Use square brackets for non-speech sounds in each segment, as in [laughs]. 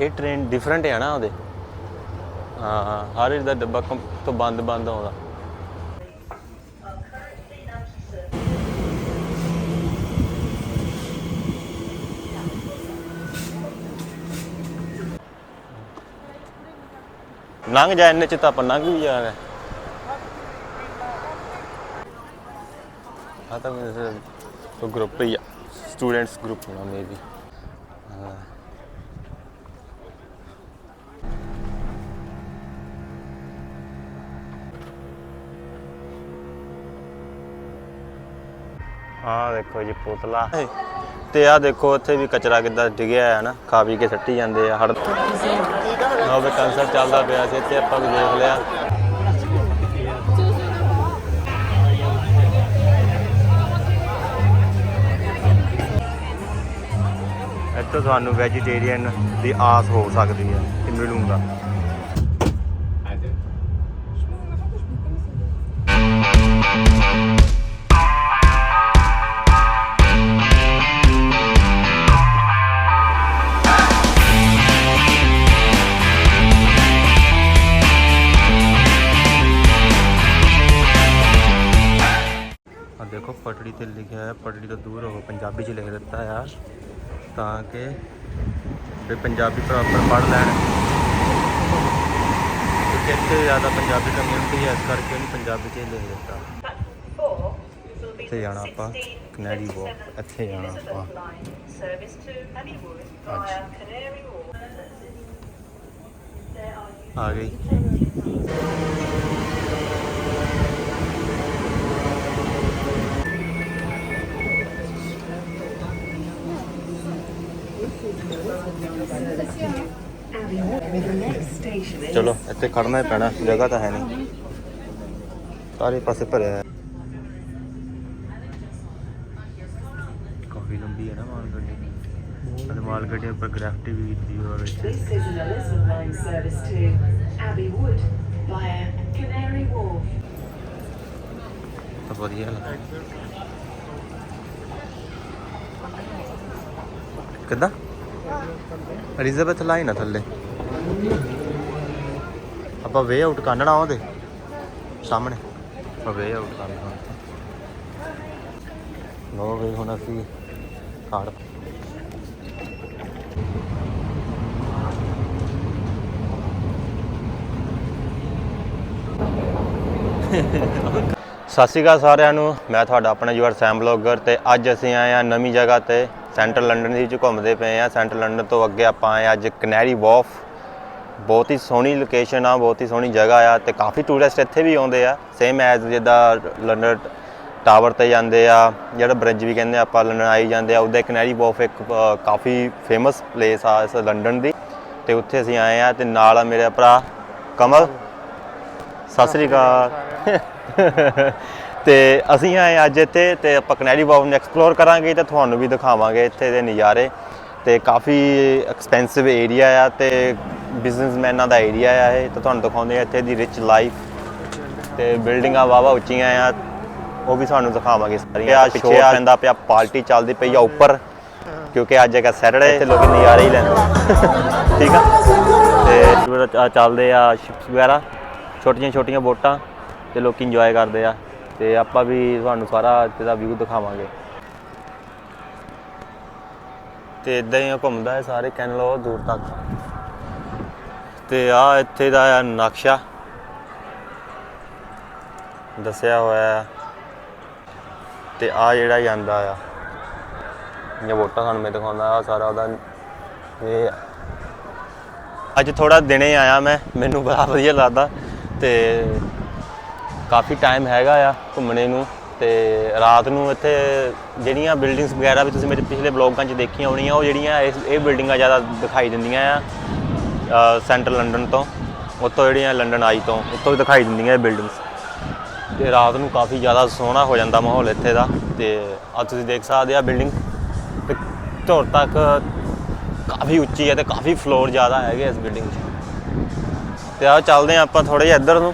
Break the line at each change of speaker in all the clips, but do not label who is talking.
ਇਹ train different ਹੈ ਨਾ ਉਹਦੇ। ਹਾਂ ਹਾਂ, ਹਰ ਇੱਕ ਦਾ ਡੱਬਾ ਕੰਪ ਤੋਂ ਬੰਦ ਬੰਦ ਆਉਂਦਾ। ਲੰਘ ਜਾ, ਇੰਨੇ ਚ ਤਾਂ ਆਪਾਂ ਲੰਘ ਵੀ ਜਾਣਾ। ਆ ਤਾਂ ਮੇਰੇ ਤੋਂ ਗਰੁੱਪ ਹੀ ਆ। ਸਟੂਡੈਂਟਸ ਗਰੁੱਪ ਹੋਣਾ ਮੇਬੀ ਆ ਦੇਖੋ ਜੀ ਪੁਤਲਾ। ਤੇ ਆ ਦੇਖੋ ਉੱਥੇ ਵੀ ਕਚਰਾ ਕਿੱਦਾਂ ਡਿੱਗਿਆ ਹੈ ਨਾ ਖਾ ਪੀ ਕੇ ਸੱਟੀ ਜਾਂਦੇ ਆ ਹੜ ਉਹ ਵੀ ਕੰਸਰਟ ਚੱਲਦਾ ਪਿਆ ਸੀ ਇੱਥੇ ਆਪਾਂ ਵੀ ਦੇਖ ਲਿਆ। ਇੱਥੋਂ ਤੁਹਾਨੂੰ ਵੈਜੀਟੇਰੀਅਨ ਦੀ ਆਸ ਹੋ ਸਕਦੀ ਹੈ ਮਿਲੂਗਾ। ਤੇ ਲਿਖਿਆ ਹੈ ਪਟੜੀ ਤੋਂ ਦੂਰ ਹੋ ਪੰਜਾਬੀ 'ਚ ਲਿਖ ਦਿੱਤਾ ਆ ਤਾਂ ਕਿ ਵੀ ਪੰਜਾਬੀ ਪ੍ਰੋਪਰ ਪੜ੍ਹ ਲੈਣ। ਕਿਉਂਕਿ ਇੱਥੇ ਜ਼ਿਆਦਾ ਪੰਜਾਬੀ ਕਮਿਊਨਿਟੀ ਹੈ ਇਸ ਕਰਕੇ ਉਹਨੂੰ ਪੰਜਾਬੀ 'ਚ ਹੀ ਲਿਖ ਦਿੱਤਾ। ਇੱਥੇ ਜਾਣਾ ਆਪਾਂ ਕਨੈਡੀ ਵਾਕ ਇੱਥੇ ਜਾਣਾ ਆਪਾਂ।
Service to Honeywood via Canary Wharf.
ਆ ਗਈ। ਚਲੋ ਇੱਥੇ ਖੜਨਾ ਹੀ ਪੈਣਾ ਜਗ੍ਹਾ ਤਾਂ ਹੈ ਨਹੀਂ। ਸਾਰੇ ਪਾਸੇ ਭਰਿਆ ਹੈ। ਕਾਫੀ ਲੰਬੀ ਹੈ ਨਾ ਮਾਲ ਗੱਡੀ ਅਤੇ ਮਾਲ ਗੱਡੀ ਉੱਪਰ ਗ੍ਰੈਫਟੀ ਵੀ ਕੀਤੀ ਹੋਈ ਵਿੱਚ।
This is an Elizabeth line service to Abbey Wood via Canary Wharf.
ਤਾਂ ਵਧੀਆ ਲੱਗਾ ਕਿੱਦਾਂ? ਐਲਿਜ਼ਾਬੈਥ ਲਾਈਨ ਆ ਥੱਲੇ। ਆਪਾਂ ਵੇ ਆਊਟ ਕਰਨਾ ਉਹਦੇ। ਸਾਹਮਣੇ। ਆਪਾਂ ਵੇ ਆਊਟ ਕਰਨਾ ਲੋ ਵੀ ਹੁਣ ਅਸੀਂ ਕਾਰਡ ਸਤਿ ਸ਼੍ਰੀ ਅਕਾਲ ਸਾਰਿਆਂ ਨੂੰ। ਮੈਂ ਤੁਹਾਡਾ ਆਪਣਾ ਯੂਅਰ ਸੈਮ ਬਲੌਗਰ ਤੇ ਅੱਜ ਅਸੀਂ ਆਏ ਆ ਨਵੀਂ ਜਗ੍ਹਾ ਤੇ ਸੈਂਟਰਲ ਲੰਡਨ ਦੇ ਵਿੱਚ ਘੁੰਮਦੇ ਪਏ ਆ ਸੈਂਟਰਲ ਲੰਡਨ ਤੋਂ ਅੱਗੇ ਆਪਾਂ ਆਏ ਹਾਂ ਅੱਜ ਕਨੈਰੀ ਵਾਫ। ਬਹੁਤ ਹੀ ਸੋਹਣੀ ਲੋਕੇਸ਼ਨ ਆ, ਬਹੁਤ ਹੀ ਸੋਹਣੀ ਜਗ੍ਹਾ ਆ ਤੇ ਕਾਫੀ ਟੂਰਿਸਟ ਇੱਥੇ ਵੀ ਆਉਂਦੇ ਆ। ਸੇਮ ਐਜ਼ ਜਿੱਦਾਂ ਲੰਡਨ ਟਾਵਰ ਤੇ ਜਾਂਦੇ ਆ, ਜਿਹੜਾ ਬ੍ਰਿਜ ਵੀ ਕਹਿੰਦੇ ਆਪਾਂ, ਲੰਡਨ ਆਈ ਜਾਂਦੇ ਆ, ਉਹਦਾ ਕਨੈਰੀ ਵਾਫ ਇੱਕ ਕਾਫੀ ਫੇਮਸ ਪਲੇਸ ਆ ਇਸ ਲੰਡਨ ਦੀ। ਤੇ ਉੱਥੇ ਅਸੀਂ ਆਏ ਆ ਤੇ ਨਾਲ ਆ ਮੇਰੇ ਭਰਾ ਕਮਲ। ਸਤਿ ਸ੍ਰੀ ਅਕਾਲ। ਤੇ ਅਸੀਂ ਆਏ ਅੱਜ ਇੱਥੇ ਤੇ ਆਪਾਂ ਕਨੈਰੀ ਵਾਕ ਨੂੰ ਐਕਸਪਲੋਰ ਕਰਾਂਗੇ ਤੇ ਤੁਹਾਨੂੰ ਵੀ ਦਿਖਾਵਾਂਗੇ ਇੱਥੇ ਦੇ ਨਜ਼ਾਰੇ। ਤੇ ਕਾਫੀ ਐਕਸਪੈਂਸਿਵ ਏਰੀਆ ਆ ਤੇ ਬਿਜ਼ਨਸਮੈਨਾਂ ਦਾ ਏਰੀਆ ਆ ਇਹ। ਤੇ ਤੁਹਾਨੂੰ ਦਿਖਾਉਂਦੇ ਆ ਇੱਥੇ ਦੀ ਰਿਚ ਲਾਈਫ ਤੇ ਬਿਲਡਿੰਗਾਂ ਵਾਵਾ ਉੱਚੀਆਂ ਆ ਉਹ ਵੀ ਤੁਹਾਨੂੰ ਦਿਖਾਵਾਂਗੇ ਸਾਰੀਆਂ। ਆ ਪਿੱਛੇ ਆ। ਪੈਂਦਾ ਪਿਆ ਪਾਰਟੀ ਚੱਲਦੀ ਪਈ ਆ ਉੱਪਰ ਕਿਉਂਕਿ ਅੱਜ ਹੈਗਾ ਸੈਟਰਡੇ ਤੇ ਲੋਕ ਨਜ਼ਾਰੇ ਹੀ ਲੈਂਦੇ [laughs] ਠੀਕ ਆ। ਤੇ ਚੱਲਦੇ ਆ ਸ਼ਿਪਸ ਵਗੈਰਾ। ਛੋਟੀਆਂ ਛੋਟੀਆਂ ਬੋਟਾਂ ਤੇ ਲੋਕੀ ਇੰਜੋਏ ਕਰਦੇ ਆ। ਤੇ ਆਪਾਂ ਵੀ ਤੁਹਾਨੂੰ ਸਾਰਾ ਇੱਥੇ ਦਾ ਵਿਊ ਦਿਖਾਵਾਂਗੇ। ਤੇ ਇਦਾਂ ਹੀ ਘੁੰਮਦਾ ਹੈ ਸਾਰੇ ਕੈਨਲ ਉਹ ਦੂਰ ਤੱਕ। ਤੇ ਆ ਇੱਥੇ ਦਾ ਆ ਨਕਸ਼ਾ। ਦੱਸਿਆ ਹੋਇਆ ਤੇ ਆ ਜਿਹੜਾ ਜਾਂਦਾ ਆ। ਇਹ ਵੋਟਾਂ ਤੁਹਾਨੂੰ ਮੈਂ ਦਿਖਾਉਂਦਾ, ਆ ਸਾਰਾ ਉਹਦਾ ਇਹ ਅੱਜ ਥੋੜਾ ਦਿਨੇ ਆਇਆ ਮੈਂ, ਮੈਨੂੰ ਬੜਾ ਵਧੀਆ ਲੱਗਦਾ। ਤੇ ਕਾਫੀ ਟਾਈਮ ਹੈਗਾ ਆ ਘੁੰਮਣੇ ਨੂੰ ਤੇ ਰਾਤ ਨੂੰ ਇੱਥੇ ਜਿਹੜੀਆਂ ਬਿਲਡਿੰਗਸ ਵਗੈਰਾ ਵੀ ਤੁਸੀਂ ਮੇਰੇ ਪਿਛਲੇ ਬਲੌਗਾਂ 'ਚ ਦੇਖੀਆਂ ਹੋਣੀਆਂ, ਉਹ ਜਿਹੜੀਆਂ ਇਸ, ਇਹ ਬਿਲਡਿੰਗਾਂ ਜ਼ਿਆਦਾ ਦਿਖਾਈ ਦਿੰਦੀਆਂ ਆ ਸੈਂਟਰਲ ਲੰਡਨ ਤੋਂ ਉੱਤੋਂ ਜਿਹੜੀਆਂ ਲੰਡਨ ਆਈ ਤੋਂ ਉੱਤੋਂ ਵੀ ਦਿਖਾਈ ਦਿੰਦੀਆਂ ਇਹ ਬਿਲਡਿੰਗਸ ਤੇ ਰਾਤ ਨੂੰ ਕਾਫੀ ਜ਼ਿਆਦਾ ਸੋਹਣਾ ਹੋ ਜਾਂਦਾ ਮਾਹੌਲ ਇੱਥੇ ਦਾ, ਤੇ ਆ ਤੁਸੀਂ ਦੇਖ ਸਕਦੇ ਆ ਬਿਲਡਿੰਗ ਤੇ ਧੁਰ ਤੱਕ ਕਾਫੀ ਉੱਚੀ ਹੈ ਤੇ ਕਾਫੀ ਫਲੋਰ ਜ਼ਿਆਦਾ ਹੈਗੇ ਇਸ ਬਿਲਡਿੰਗ 'ਚ। ਤੇ ਆ ਚੱਲਦੇ ਆ ਆਪਾਂ ਥੋੜੇ ਜਿਹਾ ਇੱਧਰ ਨੂੰ।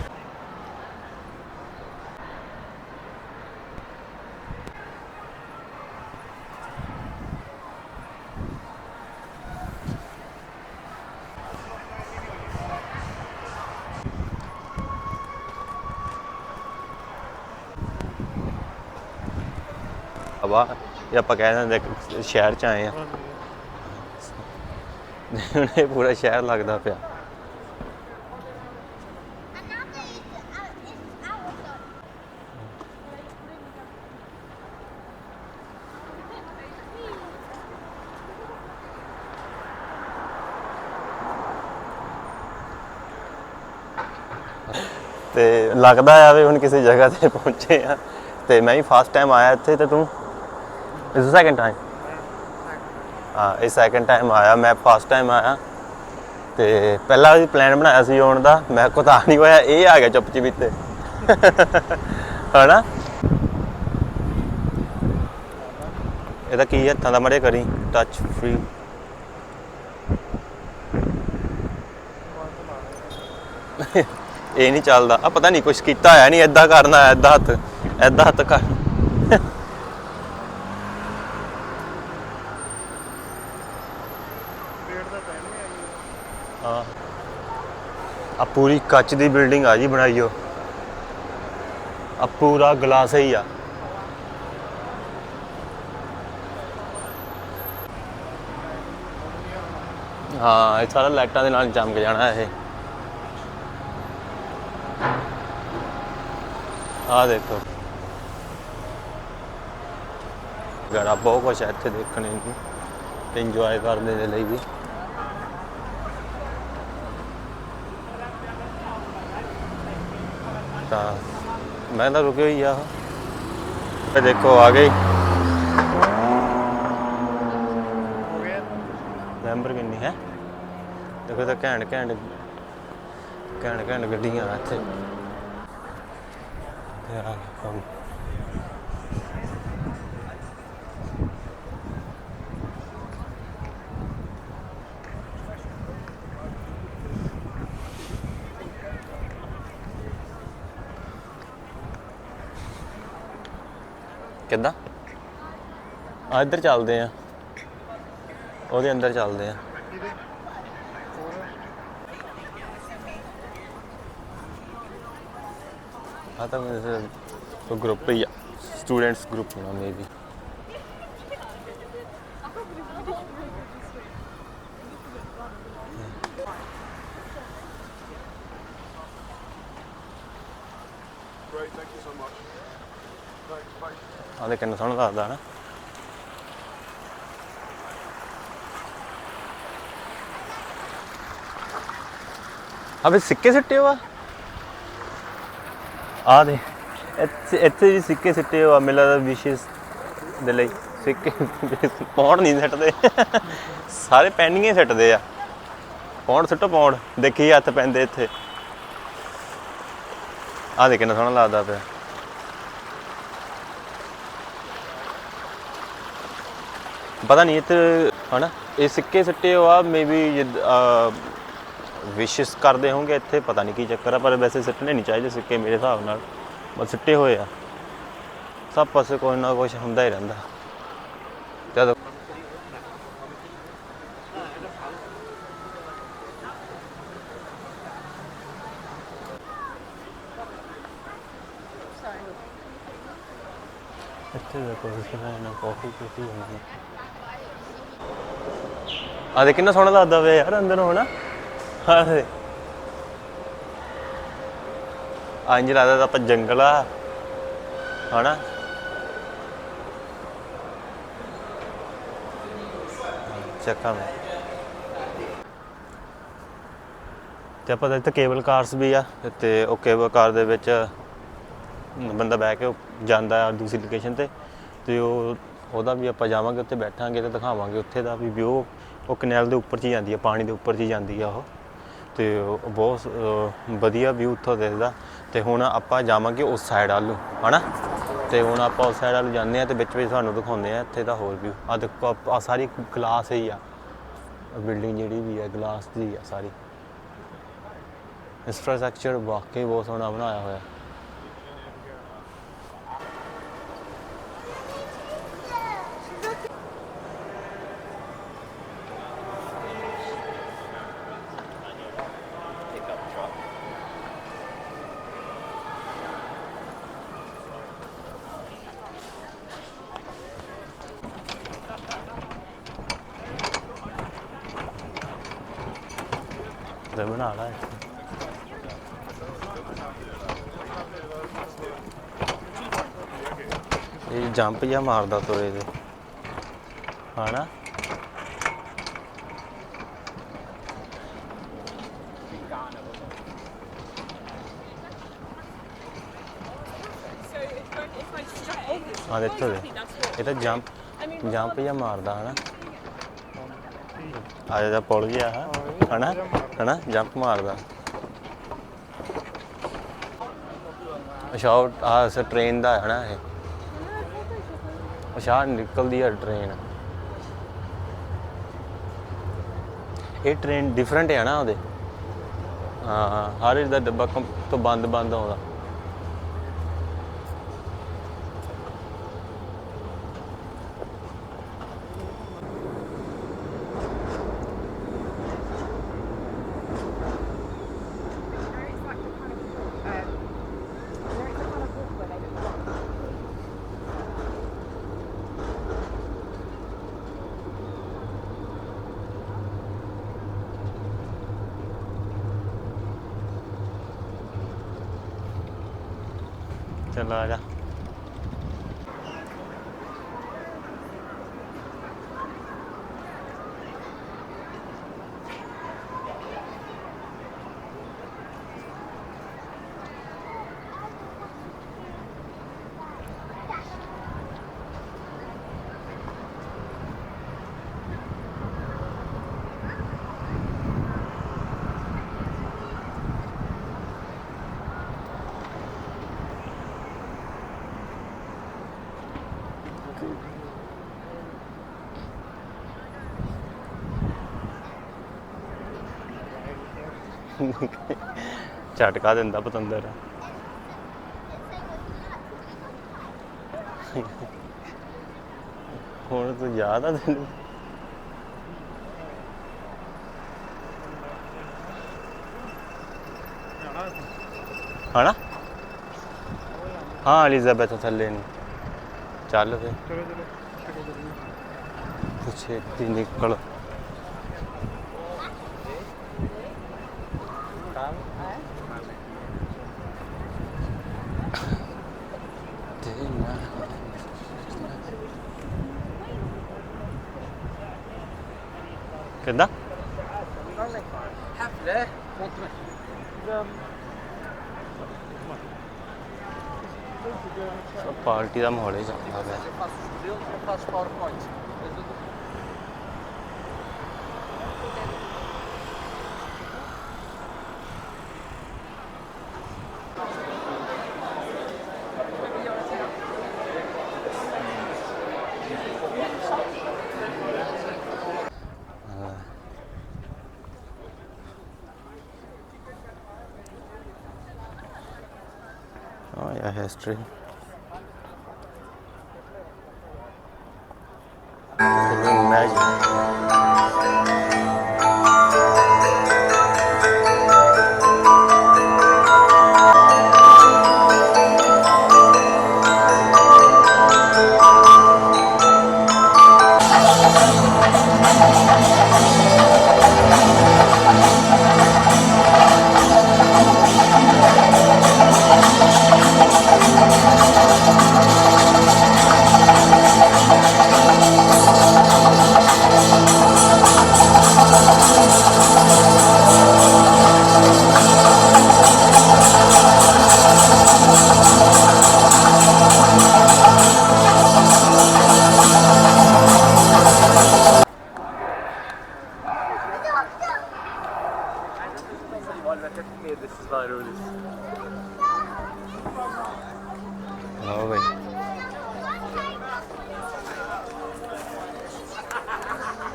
ਵਾ ਇਹ ਆਪਾਂ ਕਹਿ ਦਿੰਦੇ ਕਿ ਸ਼ਹਿਰ ਚ ਆਏ ਆ। ਇਹ ਪੂਰਾ ਸ਼ਹਿਰ ਲੱਗਦਾ ਪਿਆ। ਤੇ ਲੱਗਦਾ ਆ ਵੀ ਹੁਣ ਕਿਸੇ ਜਗ੍ਹਾ ਤੇ ਪਹੁੰਚੇ ਆ। ਤੇ ਮੈਂ ਵੀ ਫਸਟ ਟਾਈਮ ਆਇਆ ਇੱਥੇ, ਤੇ ਤੂੰ? ਇਸ ਸੈਕੰਡ ਟਾਈਮ ਹਾਂ, ਇਹ ਸੈਕੰਡ ਟਾਈਮ ਆਇਆ, ਮੈਂ ਫਸਟ ਟਾਈਮ ਆਇਆ। ਤੇ ਪਹਿਲਾਂ ਵੀ ਪਲਾਨ ਬਣਾਇਆ ਸੀ ਆਉਣ ਦਾ, ਮੈਂ ਕੋ ਤਾਂ ਨਹੀਂ ਹੋਇਆ, ਇਹ ਆ ਗਿਆ ਚੁੱਪ ਚਪੀਤੇ ਹਨਾ? ਇਹਦਾ ਕੀ ਹੱਥਾਂ ਦਾ ਮੜੇ ਕਰੀ? ਟੱਚ ਫ੍ਰੀ ਇਹ ਨਹੀਂ ਚੱਲਦਾ। ਆ ਪਤਾ ਨਹੀਂ ਕੁਝ ਕੀਤਾ ਹੋਇਆ ਨਹੀਂ ਐਦਾਂ ਕਰਨਾ ਐਦਾਂ ਹੱਥ ਐਦਾਂ ਹੱਥ ਕਰ ਹਾਂ ਆ ਪੂਰੀ ਕੱਚ ਦੀ ਬਿਲਡਿੰਗ ਆ ਜੀ ਬਣਾਈਓ ਆ ਪੂਰਾ ਗਲਾਸ ਹੀ ਆ। ਹਾਂ, ਇਹ ਸਾਰਾ ਲਾਈਟਾਂ ਦੇ ਨਾਲ ਚਮਕ ਜਾਣਾ ਇਹ। ਆ ਦੇਖੋ। ਗੜਾ ਬਹੁਤ ਕੁਛ ਹੈ ਇੱਥੇ ਦੇਖਣ ਨੂੰ। ਇੰਜੋਏ ਕਰਨ ਦੇ ਲਈ ਵੀ। ਤਾਂ ਮੈਂ ਤਾਂ ਰੁਕਿਆ ਹੋਈ ਆ। ਇਹ ਦੇਖੋ, ਆ ਗਈ ਨੰਬਰ ਕਿੰਨੀ ਹੈ? ਦੇਖੋ ਤਾਂ ਘੈਂਟ ਘੈਂਟ ਘੈਂਟ ਘੈਂਟ ਗੱਡੀਆਂ ਇੱਥੇ। ਤੇ ਆ ਕੰਮ ਕਿੱਦਾਂ? ਆ ਇੱਧਰ ਚੱਲਦੇ ਆ। ਉਹਦੇ ਅੰਦਰ ਚੱਲਦੇ ਆ। ਆ ਤਾਂ ਮੇਰੇ ਗਰੁੱਪ ਹੀ ਆ। ਸਟੂਡੈਂਟਸ ਗਰੁੱਪ ਹੋਣਾ ਮੇਬੀ
bye.
ਦੇ ਸੋਹਣਾ ਲੱਗਦਾ ਨਾ ਅਬੇ ਸਿੱਕੇ ਸਿੱਟੇ ਹੋ ਆ? ਆ ਦੇ ਇੱਥੇ ਇੱਥੇ ਵੀ ਸਿੱਕੇ ਸਿੱਟੇ ਹੋ ਆ ਮਿਲਾ ਦਾ ਵਿਸ਼ੇਸ ਦੇ ਲਈ। ਸਿੱਕੇ ਪੌਂਡ ਨਹੀਂ ਸਿੱਟਦੇ। ਸਾਰੇ ਪੈਨਿੰਗੇ ਸਿੱਟਦੇ ਆ। ਪੌਂਡ ਸਿੱਟੋ ਪੌਂਡ। ਦੇਖੀ ਹੱਥ ਪੈਂਦੇ ਇੱਥੇ। ਆ ਦੇ ਕਿੰਨਾ ਸੋਹਣਾ ਲੱਗਦਾ ਪਿਆ। ਪਤਾ ਨਹੀਂ ਇੱਥੇ, ਹਨਾ? ਇਹ ਸਿੱਕੇ ਸਿੱਟੇ ਹੋ ਆ ਮੇਬੀ ਵਿਸ਼ਸ ਕਰਦੇ ਹੋਣਗੇ ਇੱਥੇ, ਪਤਾ ਨਹੀਂ ਕੀ ਚੱਕਰ ਆ, ਪਰ ਵੈਸੇ ਸਿੱਟਣੇ ਨਹੀਂ ਚਾਹੀਦੇ ਸਿੱਕੇ ਮੇਰੇ ਹਿਸਾਬ ਨਾਲ। ਬਸ ਸਿੱਟੇ ਹੋਏ ਆ। ਸਭ ਪਾਸੇ ਕੋਈ ਨਾ ਕੁਝ ਹੁੰਦਾ ਹੀ ਰਹਿੰਦਾ। ਜਦ ਇੱਥੇ ਦਾ ਕੋਈ ਨਾ ਕਾਫੀ ਪੀਤੀ ਹੋਣੀ ਆ ਦੇ ਕਿੰਨਾ ਸੋਹਣਾ ਲੱਗਦਾ ਵੇ ਯਾਰ ਅੰਦਰ ਹੋਣਾ ਹਾਂ ਦੇ ਅੰਜ ਲੱਗਦਾ ਤਾਂ ਆਪਾਂ ਜੰਗਲ ਆ। ਹਨਾ। ਚੱਕਾ ਮੈਂ। ਤੇ ਆਪਾਂ ਇੱਥੇ ਕੇਬਲ ਕਾਰਸ ਵੀ ਆ, ਤੇ ਉਹ ਕੇਬਲ ਕਾਰ ਦੇ ਵਿੱਚ ਬੰਦਾ ਬਹਿ ਕੇ ਜਾਂਦਾ ਆ ਦੂਸਰੀ ਲੋਕੇਸ਼ਨ ਤੇ ਤੇ ਉਹ ਉਹਦਾ ਵੀ ਆਪਾਂ ਜਾਵਾਂਗੇ, ਉੱਥੇ ਬੈਠਾਂਗੇ ਤੇ ਦਿਖਾਵਾਂਗੇ ਉੱਥੇ ਦਾ ਵੀ ਵਿਊ ਉਹ ਕਨੈਲ ਦੇ ਉੱਪਰ 'ਚ ਹੀ ਜਾਂਦੀ ਆ ਪਾਣੀ ਦੇ ਉੱਪਰ 'ਚ ਹੀ ਜਾਂਦੀ ਆ ਉਹ। ਤੇ ਉਹ ਬਹੁਤ ਅਹ, ਵਧੀਆ ਵਿਊ ਉੱਥੋਂ ਦਿਖਦਾ। ਤੇ ਹੁਣ ਆਪਾਂ ਜਾਵਾਂਗੇ ਉਸ ਸਾਈਡ ਵੱਲ ਨੂੰ ਹਨਾ? ਤੇ ਹੁਣ ਆਪਾਂ ਉਸ ਸਾਈਡ ਵੱਲ ਜਾਂਦੇ ਆ ਤੇ ਵਿੱਚ ਵਿੱਚ ਤੁਹਾਨੂੰ ਦਿਖਾਉਂਦੇ ਆ ਇੱਥੇ ਦਾ ਹੋਰ ਵਿਊ ਆ ਦੇਖੋ ਆ ਸਾਰੀ ਗਲਾਸ ਹੀ ਆ। ਬਿਲਡਿੰਗ ਜਿਹੜੀ ਵੀ ਆ ਗਲਾਸ ਦੀ ਆ ਸਾਰੀ। ਇੰਫਰਾਸਟ੍ਰਕਚਰ ਵਾਕਈ ਬਹੁਤ ਸੋਹਣਾ ਬਣਾਇਆ ਹੋਇਆ ਤੇ ਬਣਾ ਲਾ ਇਹ ਜੰਪ ਜਿਹਾ ਮਾਰਦਾ ਤੁਰੇ ਦੇ। ਹਨਾ?
So
ਦੇਖੋ ਦੇ ਇਹ ਤਾਂ ਜੰਪ ਜੰਪ ਜਿਹਾ ਮਾਰਦਾ, ਹਨਾ? ਆ ਜਾ ਪੁਲ ਗਿਆ ਹੈ। ਹਨਾ? ਹਨਾ? ਜੰਪ ਮਾਰਦਾ। ਅੱਛਾ, ਉਹ ਆ ਟ੍ਰੇਨ ਦਾ ਹੈ ਨਾ ਇਹ? ਅੱਛਾ ਨਿਕਲਦੀ ਹੈ ਟ੍ਰੇਨ ਇਹ ਟ੍ਰੇਨ ਡਿਫਰੈਂਟ ਹੈ ਨਾ ਉਹਦੇ। ਹਾਂ ਹਾਂ, ਹਰ ਇੱਕ ਦਾ ਡੱਬਾ ਤੋਂ ਬੰਦ ਬੰਦ ਆਉਂਦਾ। ਚੱਲ ਆ ਝਟਕਾ ਦਿੰਦਾ ਪਤੰਦਰ। ਹੁਣ ਤੂੰ ਯਾਦ ਆ ਤੈਨੂੰ? ਹਣਾ? ਹਾਂ ਐਲਿਜ਼ਾਬੈਥ ਥੱਲੇ ਨੂੰ। ਚੱਲ ਫੇ
ਚਲੋ ਚਲੋ। ਚਲੋ ਚਲੋ
ਪਿੱਛੇ ਦੀ ਨਿਕਲ। ਕਿੱਦਾਂ ਸਭ ਪਾਰਟੀ ਦਾ ਮਾਹੌਲ ਹੀ ਚੱਲਦਾ ਪਿਆ। actually. ਲਓ ਬਈ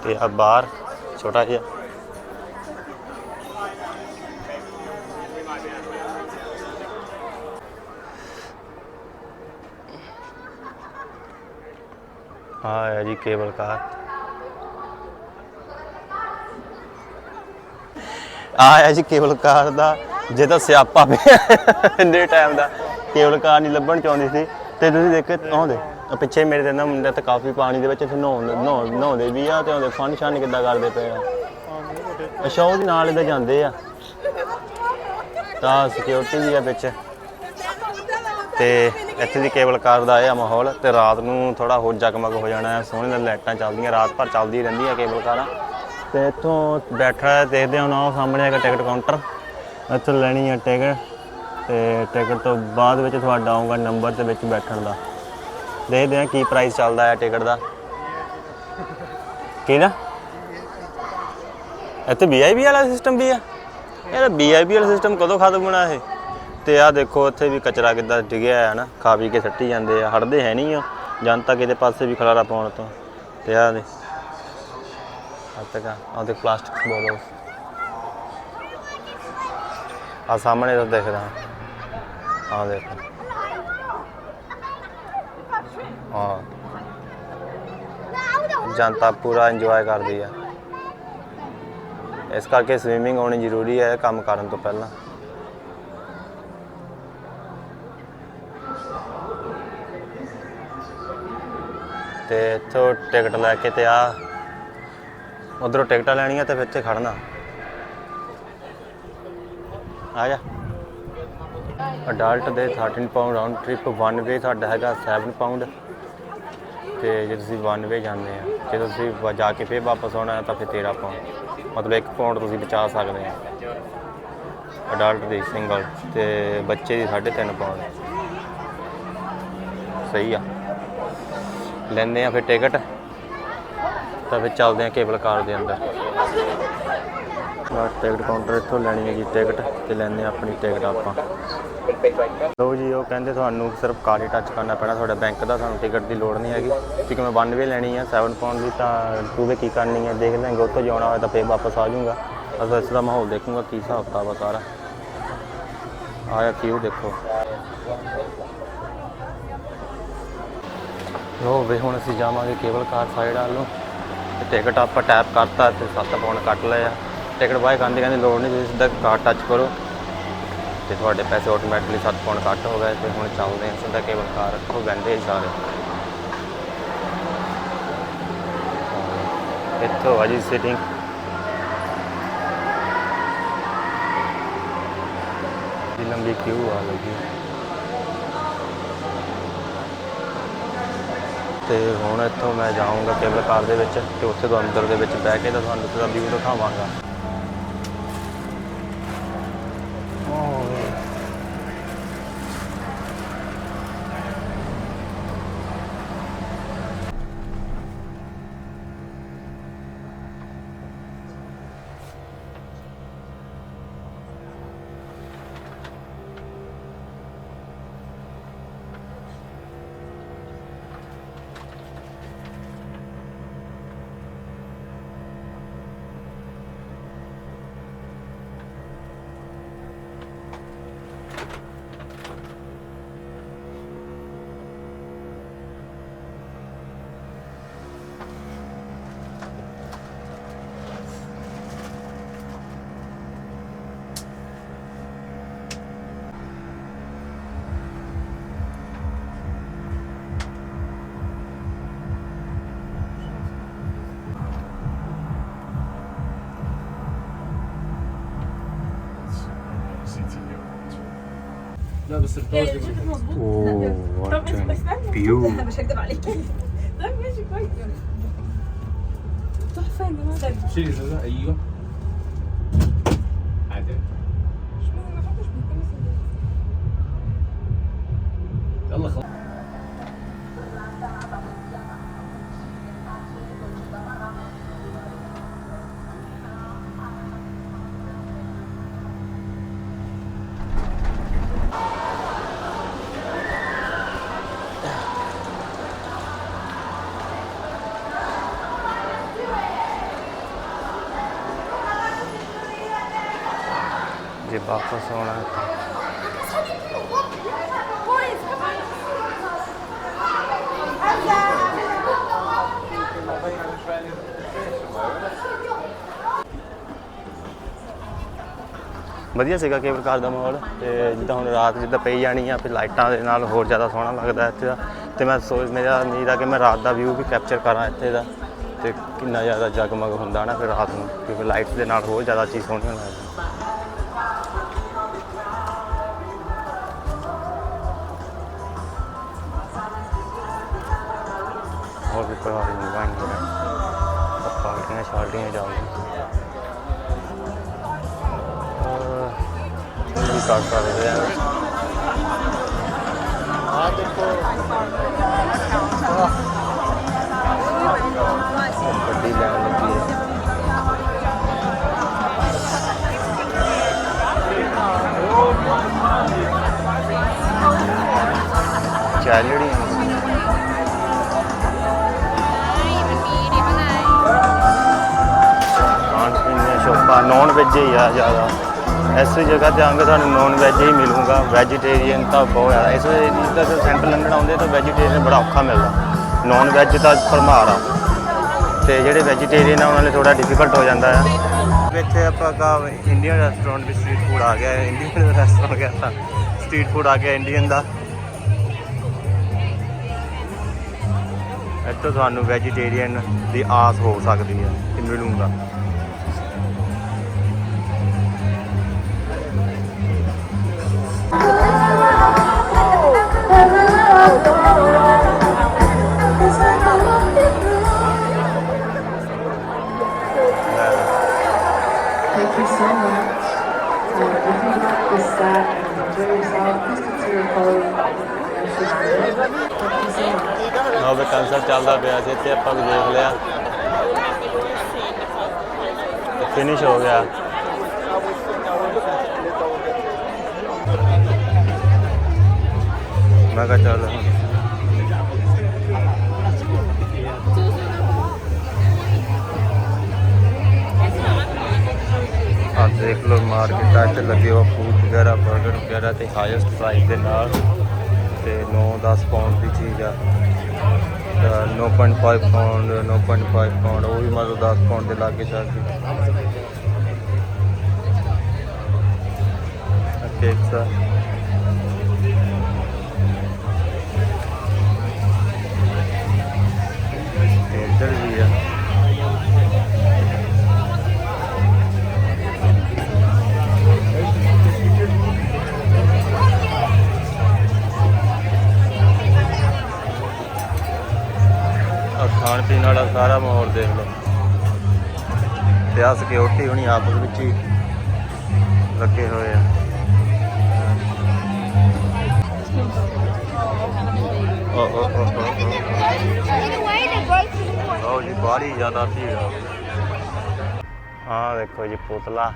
ਤੇ ਆ ਬਾਹਰ ਛੋਟਾ ਜਿਹਾ। ਹਾਂ ਹੈ ਜੀ ਕੇਬਲ ਕਾਰ ਜੀ ਕੇਬਲ ਕਾਰ ਦਾ, ਜੇ ਤਾਂ ਸਿਆਪਾ ਪਿਆ ਇੰਨੇ ਟਾਈਮ ਦਾ। ਕੇਬਲ ਕਾਰ ਨਹੀਂ ਲੱਭਣ ਚਾਹੁੰਦੀ ਸੀ। ਤੇ ਤੁਸੀਂ ਦੇਖੋ ਆਉਂਦੇ ਪਿੱਛੇ ਮੇਰੇ ਤੇ ਨਾ ਮੁੰਡਾ ਤਾਂ ਕਾਫੀ ਪਾਣੀ ਦੇ ਵਿੱਚ ਇੱਥੇ ਨਹਾਉਣ ਨਹਾਉਂਦੇ ਵੀ ਆ ਤੇ ਉਹਦੇ ਫਨ ਸ਼ਨ ਕਿੱਦਾਂ ਕਰਦੇ ਪਏ ਆ। ਅੱਛਾ ਉਹਦੇ ਨਾਲ ਇਹਦਾ ਜਾਂਦੇ ਆ। ਤਾਂ ਸਿਕਿਉਰਿਟੀ ਵੀ ਆ ਵਿੱਚ। ਤੇ ਇੱਥੇ ਦੀ ਕੇਬਲ ਕਾਰ ਦਾ ਇਹ ਆ ਮਾਹੌਲ। ਤੇ ਰਾਤ ਨੂੰ ਥੋੜਾ ਹੋਰ ਜਗਮਗ ਹੋ ਜਾਣਾ ਸੋਹਣੇ ਨਾਲ ਲਾਈਟਾਂ ਚੱਲਦੀਆਂ, ਰਾਤ ਭਰ ਚੱਲਦੀ ਰਹਿੰਦੀਆਂ ਕੇਬਲ ਕਾਰਾਂ। ਤੇ ਇੱਥੋਂ ਬੈਠਾ ਦੇਖਦੇ ਹਾਂ ਉਹ ਸਾਹਮਣੇ ਹੈਗਾ ਟਿਕਟ ਕਾਊਂਟਰ। ਇੱਥੋਂ ਲੈਣੀ ਹੈ ਟਿਕਟ ਤੇ ਟਿਕਟ ਤੋਂ ਬਾਅਦ ਵਿੱਚ ਤੁਹਾਡਾ ਆਊਗਾ ਨੰਬਰ ਤੇ ਵਿੱਚ ਬੈਠਣ ਦਾ। ਦੇਖਦੇ ਹਾਂ ਕੀ ਪ੍ਰਾਈਸ ਚੱਲਦਾ ਹੈ ਟਿਕਟ ਦਾ। ਕਿਹਦਾ ਇੱਥੇ ਵੀਆਈਪੀ ਵਾਲਾ ਸਿਸਟਮ ਵੀ ਆ। ਇਹ ਵੀਆਈਪੀ ਵਾਲਾ ਸਿਸਟਮ ਕਦੋਂ ਖਤਮ ਹੋਣਾ ਇਹ? ਤੇ ਆ ਦੇਖੋ, ਇੱਥੇ ਵੀ ਕਚਰਾ ਕਿੱਦਾਂ ਡਿੱਗਿਆ ਹੈ ਨਾ ਖਾ ਪੀ ਕੇ ਸੱਟੀ ਜਾਂਦੇ ਆ ਹੜਦੇ ਹੈ ਨਹੀਂ ਆ ਜਨਤਾ ਕਿਤੇ ਪਾਸੇ ਵੀ ਖਲਾਰਾ ਪਾਉਣ ਤੋਂ। ਤੇ ਆ ਦੇ ਆ ਤੱਕ ਪਲਾਸਟਿਕ ਬੋਤਲ ਆ ਸਾਹਮਣੇ ਤੋਂ ਦਿਖਦਾ। ਆ ਦੇਖੋ। ਹਾਂ। ਜਨਤਾ ਪੂਰਾ ਇੰਜੋਏ ਕਰਦੀ ਆ। ਇਸ ਕਰਕੇ ਸਵੀਮਿੰਗ ਹੋਣੀ ਜ਼ਰੂਰੀ ਹੈ ਕੰਮ ਕਰਨ ਤੋਂ ਪਹਿਲਾਂ। ਤੇ ਇੱਥੋਂ ਟਿਕਟ ਲੈ ਕੇ ਤੇ ਆ ਉਧਰੋਂ ਟਿਕਟਾਂ ਲੈਣੀਆਂ ਤੇ ਫਿਰ ਇੱਥੇ ਖੜਨਾ। ਆ ਜਾ। ਅਡਲਟ ਦੇ 13 pound round trip one way ਤੁਹਾਡਾ ਹੈਗਾ 7 ਪਾਉਂਡ ਤੇ ਜੇ ਤੁਸੀਂ ਵਨ ਵੇ ਜਾਂਦੇ ਆ, ਜੇ ਤੁਸੀਂ ਜਾ ਕੇ ਫੇਰ ਵਾਪਸ ਆਉਣਾ ਤਾਂ ਫਿਰ 13 ਪਾਉਂਡ ਮਤਲਬ 1 ਪਾਉਂਡ ਤੁਸੀਂ ਬਚਾ ਸਕਦੇ ਆ। ਅਡਲਟ ਦੀ ਸਿੰਗਲ ਤੇ ਬੱਚੇ ਦੀ 3.5 ਪਾਉਂਡ ਸਹੀ ਆ। ਲੈਂਦੇ ਆ ਫਿਰ ਟਿਕਟ। ਤਾਂ ਫਿਰ ਚੱਲਦੇ ਆ ਕੇਬਲ ਕਾਰ ਦੇ ਅੰਦਰ। ਬਸ ਟਿਕਟ ਕਾਊਂਟਰ ਇੱਥੋਂ ਲੈਣੀ ਹੈ ਜੀ ਟਿਕਟ ਤੇ ਲੈਂਦੇ ਆ ਆਪਣੀ ਟਿਕਟ ਆਪਾਂ। ਲਓ ਜੀ, ਉਹ ਕਹਿੰਦੇ ਤੁਹਾਨੂੰ ਸਿਰਫ ਕਾਰਡ ਹੀ ਟੱਚ ਕਰਨਾ ਪੈਣਾ, ਤੁਹਾਡਾ ਬੈਂਕ ਦਾ ਤੁਹਾਨੂੰ ਟਿਕਟ ਦੀ ਲੋੜ ਨਹੀਂ ਹੈਗੀ। ਕਿਉਂਕਿ ਮੈਂ ਵਨ ਵੇ ਲੈਣੀ ਹੈ 7 ਪਾਉਂਡ ਦੀ ਤਾਂ ਟੂ ਵੇ ਕੀ ਕਰਨੀ ਹੈ ਦੇਖ ਲਾਂਗੇ, ਉੱਥੋਂ ਜਾਣਾ ਹੋਇਆ ਤਾਂ ਫੇਰ ਵਾਪਸ ਆ ਜਾਊਂਗਾ। ਅਸਲ ਇਸ ਦਾ ਮਾਹੌਲ ਦੇਖੂੰਗਾ ਕੀ ਹਿਸਾਬ ਕਿਤਾਬ ਆ ਸਾਰਾ। ਆਇਆ ਕਿਉਂ ਦੇਖੋ। ਲੋ ਵੇ ਹੁਣ ਅਸੀਂ ਜਾਵਾਂਗੇ ਕੇਬਲ ਕਾਰ ਸਾਈਡ ਵੱਲ ਨੂੰ। ਤੇ ਟਿਕਟ ਆਪਾਂ ਟੈਪ ਕਰਤਾ, ਤੇ 7 ਪਾਉਂਡ ਕੱਟ ਲਏ ਆ। ਟਿਕਟ ਬਾਏ ਕਹਿੰਦੇ ਕਹਿੰਦੇ ਲੋੜ ਨਹੀਂ, ਤੁਸੀਂ ਸਿੱਧਾ ਕਾਰਡ ਟੱਚ ਕਰੋ। ਤੇ ਤੁਹਾਡੇ ਪੈਸੇ ਆਟੋਮੈਟਿਕਲੀ 7 ਪਾਉਂਡ ਕੱਟ ਹੋ ਗਏ ਤੇ ਹੁਣ ਚੱਲਦੇ ਹਾਂ, ਸਿੱਧਾ ਕੇਬਲ ਕਾਰ ਰੱਖੋ ਬੈਂਦੇ ਸਾਰੇ। ਇੱਥੋਂ ਆ ਜੀ ਸਿਟਿੰਗ ਦੀ ਲੰਬੀ ਕਿਊ ਆ ਗਈ। ਤੇ ਹੁਣ ਇੱਥੋਂ ਮੈਂ ਜਾਊਂਗਾ ਕੇਬਲ ਕਾਰ ਦੇ ਵਿੱਚ ਤੇ ਉੱਥੇ ਤੋਂ ਅੰਦਰ ਦੇ ਵਿੱਚ ਬਹਿ ਕੇ ਤਾਂ ਤੁਹਾਨੂੰ ਉੱਥੇ ਦਾ ਵਿਊ ਦਿਖਾਵਾਂਗਾ اوه
طب مش استنى
فيو
انا مش هكدب عليك لا ماشي كويس تحفه يا جماعه استنى
شيلي ده ايوه
16 ਵਧੀਆ ਸੀਗਾ ਕੇਵਲ ਪ੍ਰਕਾਰ ਦਾ ਮਾਹੌਲ ਤੇ ਜਿੱਦਾਂ ਹੁਣ ਰਾਤ ਜਿੱਦਾਂ ਪਈ ਜਾਣੀ ਆ, ਫਿਰ ਲਾਈਟਾਂ ਦੇ ਨਾਲ ਹੋਰ ਜ਼ਿਆਦਾ ਸੋਹਣਾ ਲੱਗਦਾ ਇੱਥੇ ਦਾ। ਤੇ ਮੈਂ ਸੋਚ, ਮੇਰਾ ਨੀਂਦ ਆ ਕਿ ਮੈਂ ਰਾਤ ਦਾ ਵਿਊ ਵੀ ਕੈਪਚਰ ਕਰਾਂ ਇੱਥੇ ਦਾ। ਤੇ ਕਿੰਨਾ ਜ਼ਿਆਦਾ ਜਗਮਗ ਹੁੰਦਾ ਨਾ ਫਿਰ ਰਾਤ ਨੂੰ, ਕਿਉਂਕਿ ਲਾਈਟਸ ਦੇ ਨਾਲ ਹੋਰ ਜ਼ਿਆਦਾ ਚੀਜ਼ ਸੋਹਣੀ ਲੱਗਦੀ ਭਰਾ ਨੂੰ ਵਾਂਗੇ ਪਾਰਟੀਆਂ ਸ਼ਾਰਟੀਆਂ ਜਾਉਂਗੇ ਵੀ ਕਰ ਸਕਦੇ ਆ? ਆ ਦੇਖੋ। ਗੱਡੀ ਲੈਣ ਲੱਗੀ ਹੈ ਚਾਲੜੀਆਂ ਪੀਣ ਦੀਆਂ ਨੌਨ ਵੈਜ ਹੀ ਆ ਜ਼ਿਆਦਾ। ਇਸ ਜਗ੍ਹਾ ਤੇ ਆਂਗੇ ਤੁਹਾਨੂੰ ਨੌਨ ਵੈਜ ਹੀ ਮਿਲੂਗਾ। ਵੈਜੀਟੇਰੀਅਨ ਤਾਂ ਬਹੁਤ ਜ਼ਿਆਦਾ। ਇਸ ਚੀਜ਼ ਦਾ ਸੈਂਟਰ ਲੰਡਨ ਆਉਂਦੇ ਤਾਂ ਵੈਜੀਟੇਰੀਅਨ ਬੜਾ ਔਖਾ ਮਿਲਦਾ। ਨੌਨ ਵੈਜ ਤਾਂ ਭਰਮਾਰ ਆ। ਤੇ ਜਿਹੜੇ ਵੈਜੀਟੇਰੀਅਨ ਆ, ਉਹਨਾਂ ਲਈ ਥੋੜਾ ਡਿਫਿਕਲਟ ਹੋ ਜਾਂਦਾ ਆ। ਇੱਥੇ ਆਪਾਂ ਕਾ ਇੰਡੀਅਨ ਰੈਸਟੋਰੈਂਟ ਵਿੱਚ ਸਟਰੀਟ ਫੂਡ ਆ ਗਿਆ। ਇੰਡੀਅਨ ਰੈਸਟੋਰੈਂਟ ਗਿਆ। ਤਾਂ ਸਟਰੀਟ ਫੂਡ ਆ ਗਿਆ ਇੰਡੀਅਨ ਦਾ। ਇੱਥੋਂ ਤੁਹਾਨੂੰ ਵੈਜੀਟੇਰੀਅਨ ਦੀ ਆਸ ਹੋ ਸਕਦੀ ਹੈ ਕਿ ਮਿਲੂਗਾ।
Sat at the Missouri South Institute of
College ਨੋਵੇ ਕਨਸਰਟ ਚੱਲਦਾ ਪਿਆ ਸੀ ਇੱਥੇ ਆਪਾਂ ਵੀ ਦੇਖ ਲਿਆ ਫਿਨਿਸ਼ ਹੋ ਗਿਆ ਮੈਂ ਕਹਾਂ ਚੱਲ ਦੇਖ ਲੋ ਮਾਰਕੀਟ ਆ ਤੇ ਲੱਗੇ ਹੋ ਫੂਡ ਵਗੈਰਾ 버ਗਰ ਵਗੈਰਾ ਤੇ ਹਾਈਐਸਟ ਪ੍ਰਾਈਸ ਦੇ ਨਾਲ ਤੇ 9-10 ਪਾਉਂਡ ਦੀ ਚੀਜ਼ ਆ। ਤਾਂ 9.5 ਪਾਉਂਡ 9.5 ਪਾਉਂਡ ਉਹ ਵੀ ਮਤਲਬ 10 ਪਾਉਂਡ ਦੇ ਲਾਗੇ ਚੱਲਦੀ ਕੇਕਸ ਆ ਸਾਰਾ ਮਾਹੌਲ ਦੇਖ ਲਓ। ਤੇ ਆ ਸਿਕਿਉਰਿਟੀ ਹੁਣੀ ਆਪਸ ਵਿੱਚ ਹੀ ਲੱਗੇ ਹੋਏ ਆ। ਓ ਓ ਓ ਓ ਜੀ, ਬਾਹਲੀ ਜ਼ਿਆਦਾ ਭੀੜ ਆ। ਹਾਂ ਦੇਖੋ ਜੀ, ਪੁਤਲਾ।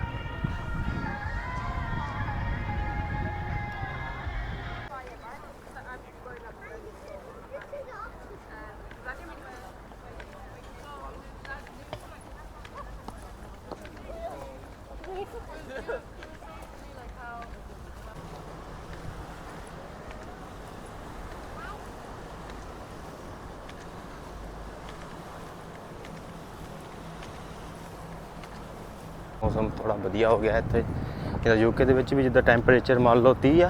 ਮੌਸਮ ਥੋੜਾ ਵਧੀਆ ਹੋ ਗਿਆ ਇੱਥੇ। ਇਹਦਾ ਯੂਕੇ ਦੇ ਵਿੱਚ ਵੀ ਜਿੱਦਾਂ ਟੈਂਪਰੇਚਰ ਮੰਨ ਲਓ 30 ਆ,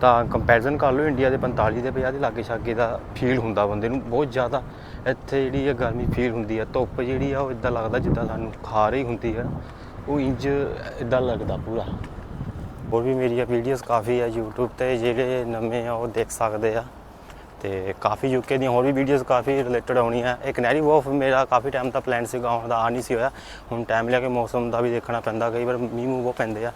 ਤਾਂ ਕੰਪੈਰੀਜ਼ਨ ਕਰ ਲਓ ਇੰਡੀਆ ਦੇ 45 ਦੇ 50 ਦੇ ਲਾਗੇ ਛਾਗੇ ਦਾ ਫੀਲ ਹੁੰਦਾ ਬੰਦੇ ਨੂੰ, ਬਹੁਤ ਜ਼ਿਆਦਾ। ਇੱਥੇ ਜਿਹੜੀ ਆ ਗਰਮੀ ਫੀਲ ਹੁੰਦੀ ਆ, ਧੁੱਪ ਜਿਹੜੀ ਆ ਉਹ ਇਦਾਂ ਲੱਗਦਾ ਜਿੱਦਾਂ ਸਾਨੂੰ ਖਾ ਰਹੀ ਹੁੰਦੀ ਹੈ ਉਹ ਇੰਜ ਇਦਾਂ ਲੱਗਦਾ ਪੂਰਾ। ਹੋਰ ਵੀ ਮੇਰੀਆਂ ਵੀਡੀਓਜ਼ ਕਾਫੀ ਆ YouTube ਤੇ, ਜਿਹੜੇ ਨਵੇਂ ਆ ਉਹ ਦੇਖ ਸਕਦੇ ਆ। ਤੇ ਕਾਫੀ ਯੂਕੇ ਦੀਆਂ ਹੋਰ ਵੀ ਵੀਡੀਓਜ਼ ਕਾਫੀ ਰਿਲੇਟਡ ਆਉਣੀਆਂ ਇੱਕ ਕੈਨਰੀ ਵੋਫ ਮੇਰਾ ਕਾਫੀ ਟਾਈਮ ਦਾ ਪਲਾਨ ਸੀਗਾ ਆਉਣ ਦਾ ਆ ਨਹੀਂ ਸੀ ਹੋਇਆ। ਹੁਣ ਟਾਈਮ ਲਿਆ ਕੇ ਮੌਸਮ ਦਾ ਵੀ ਦੇਖਣਾ ਪੈਂਦਾ, ਕਈ ਵਾਰ ਮੀਂਹ ਮੂੰਹ ਬਹੁਤ ਪੈਂਦੇ ਆ।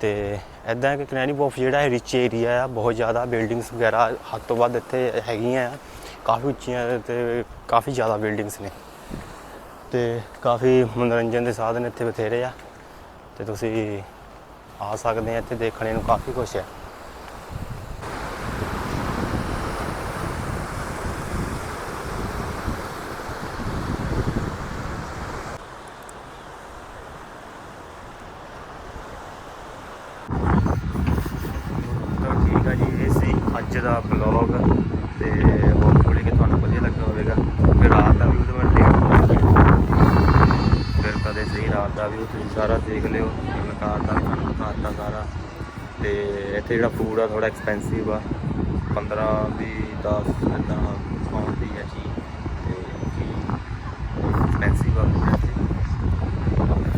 ਤੇ ਐਦਾਂ ਹੈ ਕਿ ਕਨੈਰੀ ਵੋਫ ਜਿਹੜਾ ਹੈ ਰਿਚ ਏਰੀਆ ਆ, ਬਹੁਤ ਜ਼ਿਆਦਾ ਬਿਲਡਿੰਗਸ ਵਗੈਰਾ ਹੱਦ ਤੋਂ ਵੱਧ ਇੱਥੇ ਹੈਗੀਆਂ ਆ। ਕਾਫੀ ਉੱਚੀਆਂ ਤੇ ਕਾਫੀ ਜ਼ਿਆਦਾ ਬਿਲਡਿੰਗਸ ਨੇ। ਤੇ ਕਾਫੀ ਮਨੋਰੰਜਨ ਦੇ ਸਾਧਨ ਇੱਥੇ ਬਥੇਰੇ ਆ। ਤੇ ਤੁਸੀਂ ਆ ਸਕਦੇ ਆ ਇੱਥੇ ਦੇਖਣੇ ਨੂੰ, ਕਾਫੀ ਕੁਝ ਹੈ ਤਾਂ ਠੀਕ ਆ ਜੀ ਇਹ ਸੀ ਅੱਜ ਦਾ ਬਲੌਗ ਤੇ ਹੋਪਫੁਲੀ ਕਿ ਤੁਹਾਨੂੰ ਵਧੀਆ ਲੱਗਾ ਹੋਵੇਗਾ ਫਿਰ ਰਾਤ ਦਾ ਵੀ ਉਹਦੇ ਮੈਂ ਦੇਖ ਫਿਰ ਕਦੇ ਸਹੀ ਰਾਤ ਦਾ ਵੀ ਤੁਸੀਂ ਸਾਰਾ ਦੇਖ ਲਿਓ ਮਕਾਨ ਦਾ ਤੁਹਾਨੂੰ ਦਿਖਾਤਾ ਸਾਰਾ ਤੇ ਇੱਥੇ ਜਿਹੜਾ ਫੂਡ ਆ ਥੋੜਾ ਐਕਸਪੈਂਸਿਵ ਆ। 15 ਵੀ 10 ਇਦਾਂ ਪਾਉਂਡ ਦੀ ਹੈ ਚੀਜ਼। ਤੇ ਐਕਸਪੈਂਸਿਵ ਆ food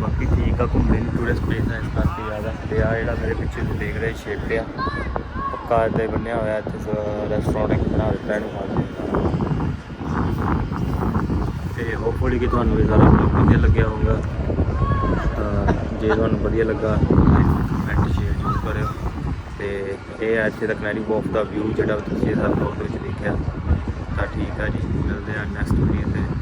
ਬਾਕੀ ਠੀਕ ਆ, ਘੁੰਮਣ ਨੂੰ ਟੂਰਿਸਟ ਪਲੇਸ ਹੈ ਇਸ ਕਰਕੇ ਜ਼ਿਆਦਾ ਤੇ ਆ। ਜਿਹੜਾ ਮੇਰੇ ਪਿੱਛੇ ਤੁਸੀਂ ਦੇਖ ਰਹੇ ਸ਼ੇਪ ਆ। ਪੱਕਾ ਇੱਥੇ ਬਣਿਆ ਹੋਇਆ, ਇੱਥੇ ਰੈਸਟੋਰੈਂਟ ਇੱਕ ਬਣਾ ਦਿੱਤਾ ਇਹਨੂੰ ਖਾ ਹੋਪਫੁਲੀ ਕਿ ਤੁਹਾਨੂੰ ਇਹ ਸਾਰਾ ਵਧੀਆ ਲੱਗਿਆ ਹੋਊਗਾ। ਤਾਂ ਜੇ ਤੁਹਾਨੂੰ ਵਧੀਆ ਲੱਗਾ ਕਮੈਂਟ ਸ਼ੇਅਰ ਜ਼ਰੂਰ ਕਰਿਓ। ਇਹ ਹੈ ਇੱਥੇ ਦਾ ਕਨੈਰੀ ਵੋਕ ਦਾ ਵਿਊ ਜਿਹੜਾ ਤੁਸੀਂ ਇਸ ਵਲੌਗ ਦੇ ਵਿੱਚ ਦੇਖਿਆ। ਤਾਂ ਠੀਕ ਆ ਜੀ, ਮਿਲਦੇ ਆ ਨੈਕਸਟ ਵੀਡੀਓ ਤੇ।